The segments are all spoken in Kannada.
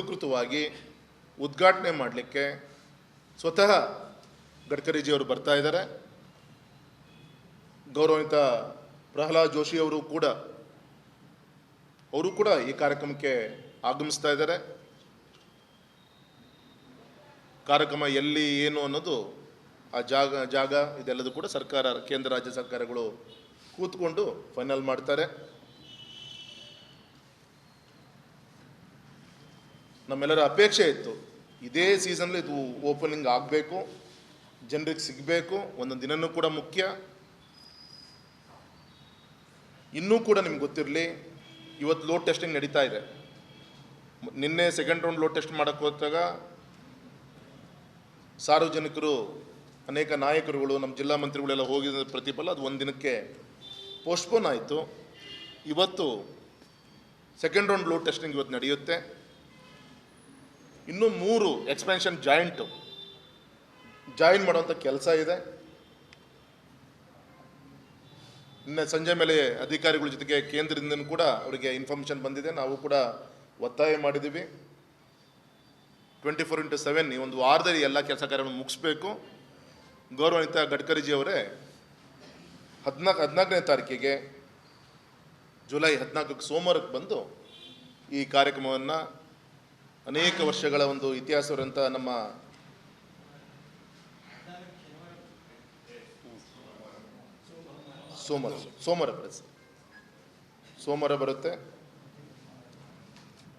ಅಧಿಕೃತವಾಗಿ ಉದ್ಘಾಟನೆ ಮಾಡಲಿಕ್ಕೆ ಸ್ವತಃ ಗಡ್ಕರಿಜಿಯವರು ಬರ್ತಾ ಇದ್ದಾರೆ. ಗೌರವಿತ ಪ್ರಹ್ಲಾದ್ ಜೋಶಿ ಅವರು ಕೂಡ ಅವರು ಕೂಡ ಈ ಕಾರ್ಯಕ್ರಮಕ್ಕೆ ಆಗಮಿಸ್ತಾ ಇದ್ದಾರೆ. ಕಾರ್ಯಕ್ರಮ ಎಲ್ಲಿ, ಏನು ಅನ್ನೋದು ಆ ಜಾಗ ಜಾಗ ಇದೆಲ್ಲದೂ ಕೂಡ ಸರ್ಕಾರ, ಕೇಂದ್ರ, ರಾಜ್ಯ ಸರ್ಕಾರಗಳು ಕೂತ್ಕೊಂಡು ಫೈನಲ್ ಮಾಡ್ತಾರೆ. ನಮ್ಮೆಲ್ಲರ ಅಪೇಕ್ಷೆ ಇತ್ತು. ಇದೇ ಸೀಸನ್ಲಿ ಇದು ಓಪನಿಂಗ್ ಆಗಬೇಕು, ಜನರಿಗೆ ಸಿಗಬೇಕು, ಒಂದೊಂದು ದಿನನೂ ಕೂಡ ಮುಖ್ಯ. ಇನ್ನೂ ಕೂಡ ನಿಮ್ಗೆ ಗೊತ್ತಿರಲಿ ಇವತ್ತು ಲೋಡ್ ಟೆಸ್ಟಿಂಗ್ ನಡೀತಾ ಇದೆ. ನಿನ್ನೆ ಸೆಕೆಂಡ್ ರೌಂಡ್ ಲೋಡ್ ಟೆಸ್ಟ್ ಮಾಡೋಕ್ಕೆ ಹೋದಾಗ ಸಾರ್ವಜನಿಕರು, ಅನೇಕ ನಾಯಕರುಗಳು ನಮ್ಮ ಜಿಲ್ಲಾ ಮಂತ್ರಿಗಳೆಲ್ಲ ಹೋಗಿದ ಪ್ರತಿಫಲ ಅದು ಒಂದು ದಿನಕ್ಕೆ ಪೋಸ್ಟ್ಪೋನ್ ಆಯಿತು. ಇವತ್ತು ಸೆಕೆಂಡ್ ರೌಂಡ್ ಲೋಡ್ ಟೆಸ್ಟಿಂಗ್ ಇವತ್ತು ನಡೆಯುತ್ತೆ. ಇನ್ನೂ ಮೂರು ಎಕ್ಸ್ಪೆನ್ಷನ್ ಜಾಯಿಂಟು ಜಾಯಿನ್ ಮಾಡುವಂಥ ಕೆಲಸ ಇದೆ. ನಿನ್ನೆ ಸಂಜೆ ಮೇಲೆ ಅಧಿಕಾರಿಗಳ ಜೊತೆಗೆ ಕೇಂದ್ರದಿಂದ ಕೂಡ ಅವರಿಗೆ ಇನ್ಫಾರ್ಮೇಷನ್ ಬಂದಿದೆ. ನಾವು ಕೂಡ ಒತ್ತಾಯ ಮಾಡಿದ್ದೀವಿ. ಟ್ವೆಂಟಿ ಫೋರ್ ಇಂಟು ಸೆವೆನ್ ಈ ಒಂದು ವಾರದಲ್ಲಿ ಎಲ್ಲ ಕೆಲಸ ಕಾರ್ಯಗಳನ್ನು ಮುಗಿಸ್ಬೇಕು. ಗೌರವಾನ್ವಿತ ಗಡ್ಕರಿಜಿ ಅವರೇ ಹದಿನಾಲ್ಕು ಹದಿನಾಲ್ಕನೇ ತಾರೀಕಿಗೆ, ಜುಲೈ ಹದಿನಾಲ್ಕಕ್ಕೆ ಸೋಮವಾರಕ್ಕೆ ಬಂದು ಈ ಕಾರ್ಯಕ್ರಮವನ್ನು ಅನೇಕ ವರ್ಷಗಳ ಒಂದು ಇತಿಹಾಸವರಂತ ನಮ್ಮ ಸೋಮವಾರ ಸೋಮವಾರ ಬರುತ್ತೆ. ಸೋಮವಾರ ಬರುತ್ತೆ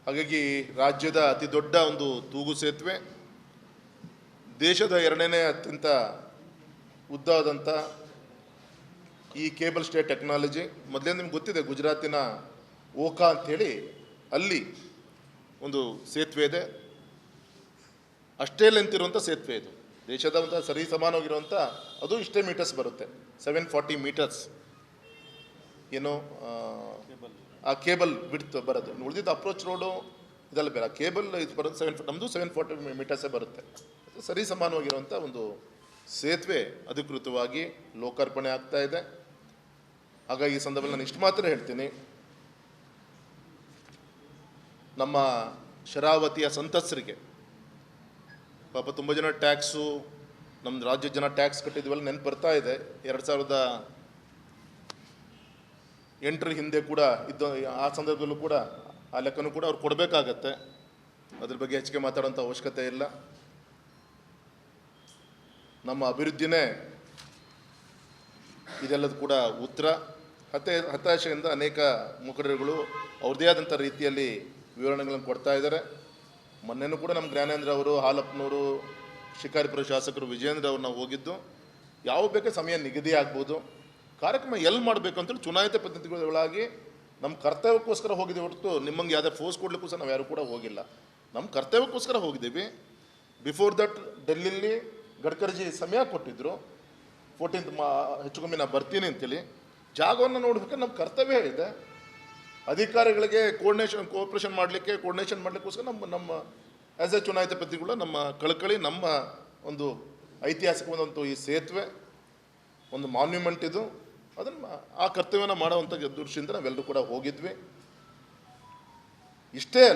ಹಾಗಾಗಿ ರಾಜ್ಯದ ಅತಿ ದೊಡ್ಡ ಒಂದು ತೂಗು ಸೇತುವೆ, ದೇಶದ ಎರಡನೇ ಅತ್ಯಂತ ಉದ್ದವಾದಂಥ ಈ ಕೇಬಲ್ ಸ್ಟೇ ಟೆಕ್ನಾಲಜಿ ಮೊದಲೇ ನಿಮ್ಗೆ ಗೊತ್ತಿದೆ ಗುಜರಾತಿನ ಓಖಾ ಅಂಥೇಳಿ ಅಲ್ಲಿ ಒಂದು ಸೇತುವೆ ಇದೆ. ಅಷ್ಟೇ ಲೆಂತ್ ಇರುವಂಥ ಸೇತುವೆ ಇದು. ದೇಶದ ಒಂದು ಸರಿ ಸಮಾನವಾಗಿರುವಂಥ ಅದು ಇಷ್ಟೇ ಮೀಟರ್ಸ್ ಬರುತ್ತೆ. ಸೆವೆನ್ ಫಾರ್ಟಿ ಮೀಟರ್ಸ್ ಏನು ಆ, ಕೇಬಲ್ ಬಿಡ್ತು ಬರೋದು ಉಳಿದಿದ್ದು ಅಪ್ರೋಚ್ ರೋಡು ಇದೆಲ್ಲ ಬೇರೆ. ಕೇಬಲ್ ಇದು ಬರೋದು ಸೆವೆನ್ ನಮ್ಮದು ಸೆವೆನ್ ಫಾರ್ಟಿ ಮೀಟರ್ಸೇ ಬರುತ್ತೆ. ಸರಿ ಸಮಾನವಾಗಿರುವಂಥ ಒಂದು ಸೇತುವೆ ಅಧಿಕೃತವಾಗಿ ಲೋಕಾರ್ಪಣೆ ಆಗ್ತಾ ಇದೆ. ಹಾಗಾಗಿ ಈ ಸಂದರ್ಭದಲ್ಲಿ ನಾನು ಇಷ್ಟು ಮಾತ್ರ ಹೇಳ್ತೀನಿ. ನಮ್ಮ ಶರಾವತಿಯ ಸಂತಸರಿಗೆ ಪಾಪ ತುಂಬ ಜನ ಟ್ಯಾಕ್ಸು ನಮ್ಮ ರಾಜ್ಯದ ಜನ ಟ್ಯಾಕ್ಸ್ ಕಟ್ಟಿದ್ವಲ್ಲ, ನೆನಪು ಬರ್ತಾ ಇದೆ. ಎರಡು ಸಾವಿರದ ಎಂಟರ ಹಿಂದೆ ಕೂಡ ಇದ್ದ, ಆ ಸಂದರ್ಭದಲ್ಲೂ ಕೂಡ ಆ ಲೆಕ್ಕನೂ ಕೂಡ ಅವ್ರು ಕೊಡಬೇಕಾಗತ್ತೆ. ಅದ್ರ ಬಗ್ಗೆ ಹೆಚ್ಚಿಗೆ ಮಾತಾಡೋಂಥ ಅವಶ್ಯಕತೆ ಇಲ್ಲ. ನಮ್ಮ ಅಭಿವೃದ್ಧಿನೇ ಇದೆಲ್ಲದು ಕೂಡ ಉತ್ತರ. ಹತೆ, ಹತಾಶೆಯಿಂದ ಅನೇಕ ಮುಖಂಡರುಗಳು ಅವ್ರದ್ದೇ ಆದಂಥ ರೀತಿಯಲ್ಲಿ ವಿವರಣೆಗಳನ್ನು ಕೊಡ್ತಾ ಇದ್ದಾರೆ. ಮೊನ್ನೆನೂ ಕೂಡ ನಮ್ಮ ಜ್ಞಾನೇಂದ್ರ ಅವರು ಹಾಲಪ್ಪನವರು ಶಿಕಾರಿಪುರ ಶಾಸಕರು ವಿಜೇಂದ್ರ ನಾವು ಹೋಗಿದ್ದು. ಯಾವ ಬೇಕೇ ಸಮಯ ನಿಗದಿ ಆಗ್ಬೋದು. ಕಾರ್ಯಕ್ರಮ ಎಲ್ಲಿ ಮಾಡಬೇಕು ಅಂತೇಳಿ ಚುನಾಯಿತ ಪದ್ಧತಿಗಳೊಳಗಾಗಿ ನಮ್ಮ ಕರ್ತವ್ಯಕ್ಕೋಸ್ಕರ ಹೋಗಿದ್ದೆ ಹೊರತು ನಿಮ್ಮಂಗೆ ಯಾವುದೇ ಫೋರ್ಸ್ ಕೊಡ್ಲಿಕ್ಕೂ ಸಹ ನಾವು ಯಾರು ಕೂಡ ಹೋಗಿಲ್ಲ. ನಮ್ಮ ಕರ್ತವ್ಯಕ್ಕೋಸ್ಕರ ಹೋಗಿದ್ದೀವಿ. ಬಿಫೋರ್ ದಟ್ ಡೆಲ್ಲಿಲಿ ಗಡ್ಕರಿಜಿ ಸಮಯ ಕೊಟ್ಟಿದ್ದರು ಫೋರ್ಟೀನ್ತ್ ಮಾ, ಹೆಚ್ಚು ಕಮ್ಮಿ ನಾನು ಬರ್ತೀನಿ ಅಂತೇಳಿ. ಜಾಗವನ್ನು ನೋಡ್ಬೇಕಾದ್ರೆ ನಮ್ಮ ಕರ್ತವ್ಯ ಇದೆ. ಅಧಿಕಾರಿಗಳಿಗೆ ಕೋರ್ಡಿನೇಷನ್ ಕೋಆಪ್ರೇಷನ್ ಮಾಡಲಿಕ್ಕೆ ಕೋರ್ಡಿನೇಷನ್ ಮಾಡಲಿಕ್ಕೋಸ್ಕರ ನಮ್ಮ ನಮ್ಮ ಆ್ಯಸ್ ಎ ಚುನಾಯಿತ ಪ್ರತಿಗಳು ನಮ್ಮ ಕಳಕಳಿ, ನಮ್ಮ ಒಂದು ಐತಿಹಾಸಿಕವಾದಂಥ ಈ ಸೇತುವೆ, ಒಂದು ಮಾನ್ಯುಮೆಂಟ್ ಇದು. ಅದನ್ನು ಆ ಕರ್ತವ್ಯನ ಮಾಡುವಂಥ ದೃಷ್ಟಿಯಿಂದ ನಾವೆಲ್ಲರೂ ಕೂಡ ಹೋಗಿದ್ವಿ. ಇಷ್ಟೇ ಅಲ್ಲ